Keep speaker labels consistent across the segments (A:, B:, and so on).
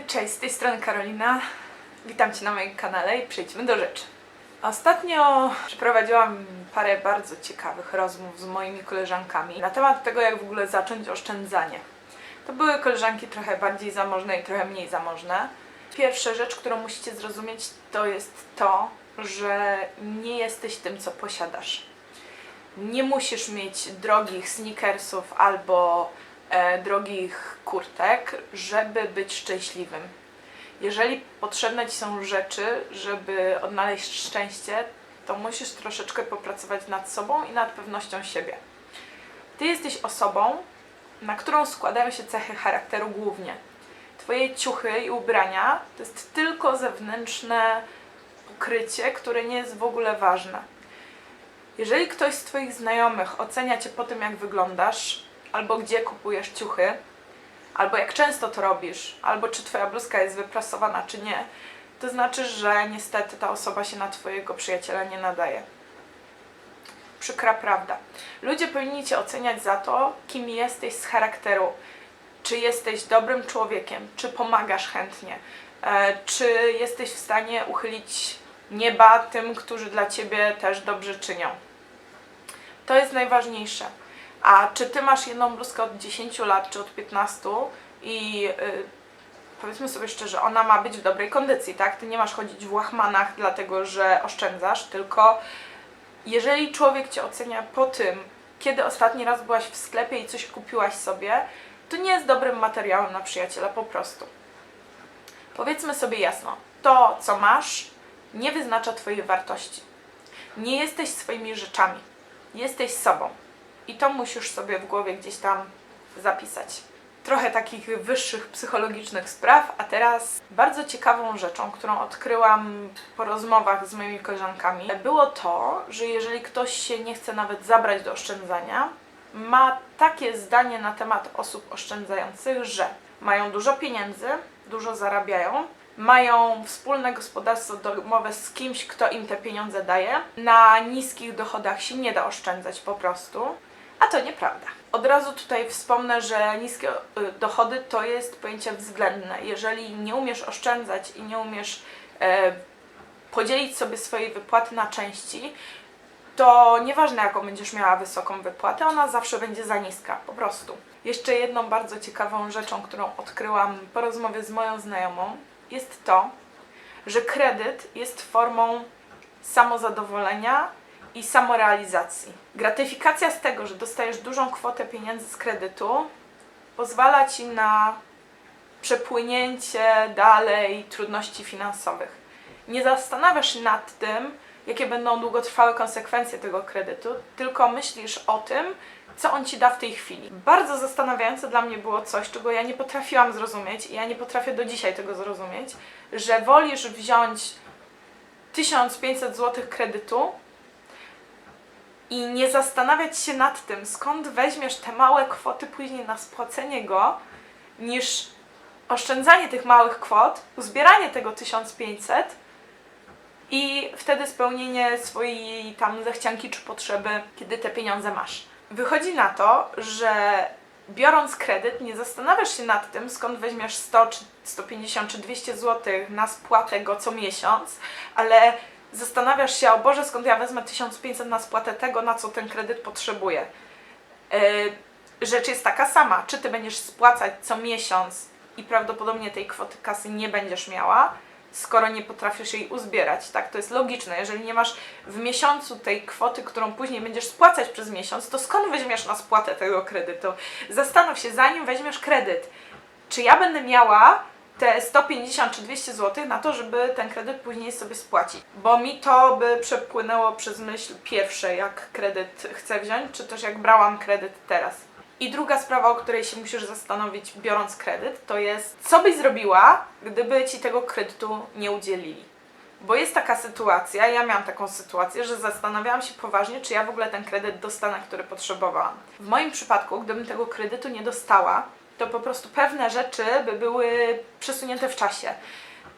A: Cześć, z tej strony Karolina. Witam Cię na moim kanale i przejdźmy do rzeczy. Ostatnio przeprowadziłam parę bardzo ciekawych rozmów z moimi koleżankami na temat tego, jak w ogóle zacząć oszczędzanie. To były koleżanki trochę bardziej zamożne i trochę mniej zamożne. Pierwsza rzecz, którą musicie zrozumieć, to jest to, że nie jesteś tym, co posiadasz. Nie musisz mieć drogich sneakersów albo drogich kurtek, żeby być szczęśliwym. Jeżeli potrzebne ci są rzeczy, żeby odnaleźć szczęście, to musisz troszeczkę popracować nad sobą i nad pewnością siebie. Ty jesteś osobą, na którą składają się cechy charakteru głównie. Twoje ciuchy i ubrania to jest tylko zewnętrzne pokrycie, które nie jest w ogóle ważne. Jeżeli ktoś z Twoich znajomych ocenia Cię po tym, jak wyglądasz, albo gdzie kupujesz ciuchy, albo jak często to robisz, albo czy Twoja bluzka jest wyprasowana, czy nie, to znaczy, że niestety ta osoba się na Twojego przyjaciela nie nadaje. Przykra prawda. Ludzie powinni Cię oceniać za to, kim jesteś z charakteru. Czy jesteś dobrym człowiekiem, czy pomagasz chętnie, e, czy jesteś w stanie uchylić nieba tym, którzy dla Ciebie też dobrze czynią. To jest najważniejsze. A czy Ty masz jedną bluzkę od 10 lat, czy od 15 i y, powiedzmy sobie szczerze, ona ma być w dobrej kondycji, tak? Ty nie masz chodzić w łachmanach dlatego, że oszczędzasz, tylko jeżeli człowiek Cię ocenia po tym, kiedy ostatni raz byłaś w sklepie i coś kupiłaś sobie, to nie jest dobrym materiałem na przyjaciela po prostu. Powiedzmy sobie jasno, to co masz nie wyznacza Twojej wartości. Nie jesteś swoimi rzeczami, jesteś sobą. I to musisz sobie w głowie gdzieś tam zapisać. Trochę takich wyższych psychologicznych spraw, a teraz bardzo ciekawą rzeczą, którą odkryłam po rozmowach z moimi koleżankami, było to, że jeżeli ktoś się nie chce nawet zabrać do oszczędzania, ma takie zdanie na temat osób oszczędzających, że mają dużo pieniędzy, dużo zarabiają, mają wspólne gospodarstwo domowe z kimś, kto im te pieniądze daje. Na niskich dochodach się nie da oszczędzać po prostu, a to nieprawda. Od razu tutaj wspomnę, że niskie y, dochody to jest pojęcie względne. Jeżeli nie umiesz oszczędzać i nie umiesz e, podzielić sobie swojej wypłaty na części, to nieważne jaką będziesz miała wysoką wypłatę, ona zawsze będzie za niska, po prostu. Jeszcze jedną bardzo ciekawą rzeczą, którą odkryłam po rozmowie z moją znajomą, jest to, że kredyt jest formą samozadowolenia i samorealizacji. Gratyfikacja z tego, że dostajesz dużą kwotę pieniędzy z kredytu, pozwala ci na przepłynięcie dalej trudności finansowych. Nie zastanawiasz się nad tym, jakie będą długotrwałe konsekwencje tego kredytu, tylko myślisz o tym, co on ci da w tej chwili. Bardzo zastanawiające dla mnie było coś, czego ja nie potrafiłam zrozumieć i ja nie potrafię do dzisiaj tego zrozumieć, że wolisz wziąć 1500 zł kredytu i nie zastanawiać się nad tym, skąd weźmiesz te małe kwoty później na spłacenie go, niż oszczędzanie tych małych kwot, uzbieranie tego 1500 i wtedy spełnienie swojej tam zachcianki czy potrzeby, kiedy te pieniądze masz. Wychodzi na to, że biorąc kredyt, nie zastanawiasz się nad tym, skąd weźmiesz 100, czy 150 czy 200 zł na spłatę go co miesiąc, ale zastanawiasz się, o Boże, skąd ja wezmę 1500 na spłatę tego, na co ten kredyt potrzebuje. Rzecz jest taka sama, czy ty będziesz spłacać co miesiąc i prawdopodobnie tej kwoty kasy nie będziesz miała, skoro nie potrafisz jej uzbierać, tak? To jest logiczne. Jeżeli nie masz w miesiącu tej kwoty, którą później będziesz spłacać przez miesiąc, to skąd weźmiesz na spłatę tego kredytu? Zastanów się, zanim weźmiesz kredyt, czy ja będę miała te 150 czy 200 zł na to, żeby ten kredyt później sobie spłacić. Bo mi to by przepłynęło przez myśl pierwsze, jak kredyt chcę wziąć, czy też jak brałam kredyt teraz. I druga sprawa, o której się musisz zastanowić, biorąc kredyt, to jest, co byś zrobiła, gdyby ci tego kredytu nie udzielili. Bo jest taka sytuacja, ja miałam taką sytuację, że zastanawiałam się poważnie, czy ja w ogóle ten kredyt dostanę, który potrzebowałam. W moim przypadku, gdybym tego kredytu nie dostała, to po prostu pewne rzeczy by były przesunięte w czasie.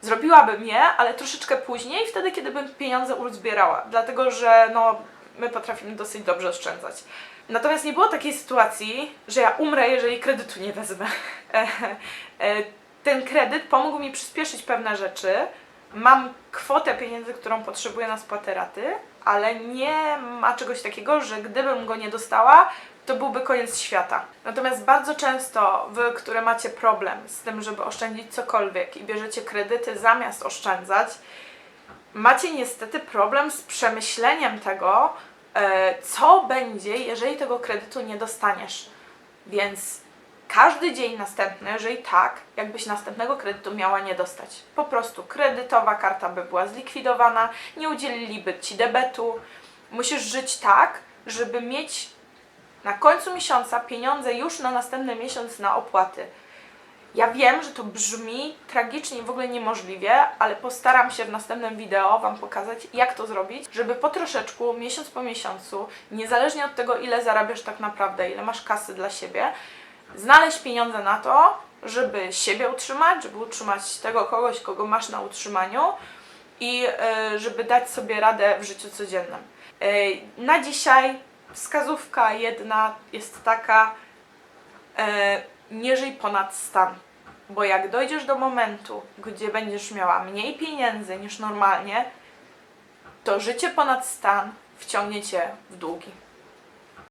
A: Zrobiłabym je, ale troszeczkę później, wtedy, kiedy bym pieniądze uzbierała, dlatego że no, my potrafimy dosyć dobrze oszczędzać. Natomiast nie było takiej sytuacji, że ja umrę, jeżeli kredytu nie wezmę. E, e, ten kredyt pomógł mi przyspieszyć pewne rzeczy. Mam kwotę pieniędzy, którą potrzebuję na spłatę raty, ale nie ma czegoś takiego, że gdybym go nie dostała, to byłby koniec świata. Natomiast bardzo często wy, które macie problem z tym, żeby oszczędzić cokolwiek i bierzecie kredyty zamiast oszczędzać, macie niestety problem z przemyśleniem tego, e, co będzie, jeżeli tego kredytu nie dostaniesz. Więc każdy dzień następny, że i tak, jakbyś następnego kredytu miała nie dostać. Po prostu kredytowa karta by była zlikwidowana, nie udzieliliby ci debetu. Musisz żyć tak, żeby mieć na końcu miesiąca pieniądze już na następny miesiąc na opłaty. Ja wiem, że to brzmi tragicznie i w ogóle niemożliwie, ale postaram się w następnym wideo Wam pokazać, jak to zrobić, żeby po troszeczku, miesiąc po miesiącu, niezależnie od tego, ile zarabiasz tak naprawdę, ile masz kasy dla siebie, znaleźć pieniądze na to, żeby siebie utrzymać, żeby utrzymać tego kogoś, kogo masz na utrzymaniu i e, żeby dać sobie radę w życiu codziennym. E, na dzisiaj wskazówka jedna jest taka, e, nie żyj ponad stan. Bo jak dojdziesz do momentu, gdzie będziesz miała mniej pieniędzy niż normalnie, to życie ponad stan wciągnie cię w długi.